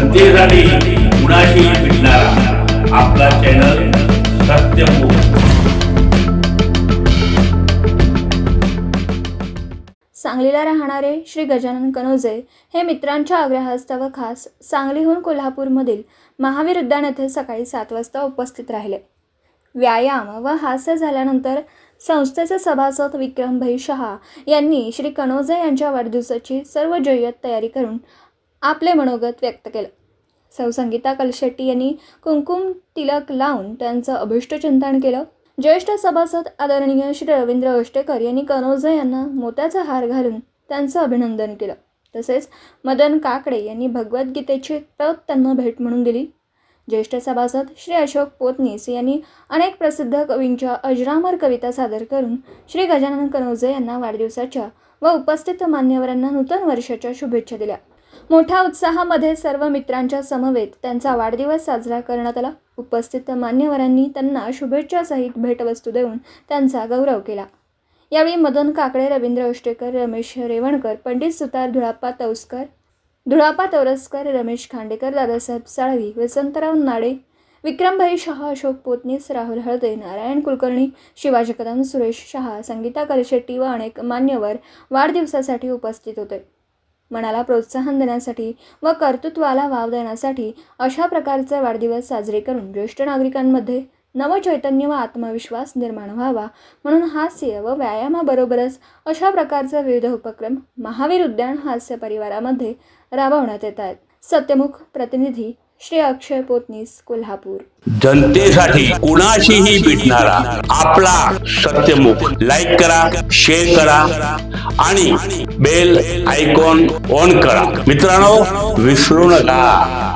जनतेसाठी कुणाशी भेटणारा. आपला चॅनल सत्यमुख सांगलीला राहणारे श्री गजानन कनोजे हे मित्रांच्या आग्रहास्तव खास सांगलीहून कोल्हापूरमधील महावीर उद्यान येथे सकाळी सात वाजता उपस्थित राहिले. व्यायाम व हास्य झाल्यानंतर संस्थेचे सभासद विक्रमभाई शहा यांनी श्री कनोजे यांच्या वाढदिवसाची सर्व जय्यत तयारी करून आपले मनोगत व्यक्त केलं. सौ संगीता कलशेट्टी यांनी कुंकुम तिलक लावून त्यांचं अभिष्टचिंतन केलं. ज्येष्ठ सभासद आदरणीय श्री रवींद्र अष्टेकर यांनी कनोजे यांना मोत्याचा हार घालून त्यांचं अभिनंदन केलं. तसेच मदन काकडे यांनी भगवद्गीतेची प्रत त्यांना भेट म्हणून दिली. ज्येष्ठ सभासद श्री अशोक पोतनीस यांनी अनेक प्रसिद्ध कवींच्या अजरामर कविता सादर करून श्री गजानन कनोजे यांना वाढदिवसाच्या व उपस्थित मान्यवरांना नूतन वर्षाच्या शुभेच्छा दिल्या. मोठ्या उत्साहामध्ये सर्व मित्रांच्या समवेत त्यांचा वाढदिवस साजरा करण्यात आला. उपस्थित मान्यवरांनी त्यांना शुभेच्छासहित भेटवस्तू देऊन त्यांचा गौरव केला. यावेळी मदन काकडे रवींद्र उष्टेकर रमेश रेवणकर पंडित सुतार धुळाप्पा तौसकर धुळापा तौरसकर रमेश खांडेकर दादासाहेब साळवी वसंतराव नाडे विक्रमभाई शहा अशोक पोतनीस राहुल हळदे नारायण कुलकर्णी शिवाजी कदम सुरेश शहा संगीता कलशेट्टी व अनेक मान्यवर वाढदिवसासाठी उपस्थित होते. मनाला प्रोत्साहन देण्यासाठी व कर्तृत्वाला वाव देण्यासाठी अशा प्रकारचे वाढदिवस साजरे करून ज्येष्ठ नागरिकांमध्ये नवचैतन्य व आत्मविश्वास निर्माण व्हावा. म्हणून हास्य व व्यायामाबरोबरच अशा प्रकारचे विविध उपक्रम महावीर उद्यान हास्य परिवारामध्ये राबवण्यात येत आहेत. सत्यमुख प्रतिनिधी श्री अक्षय पोतनीस कोल्हापूर. जनतेसाठी कुणाशीही भेटणारा आपला सत्यमुख लाईक करा शेअर करा आणि बेल आयकॉन ऑन करा. मित्रांनो विसरू नका.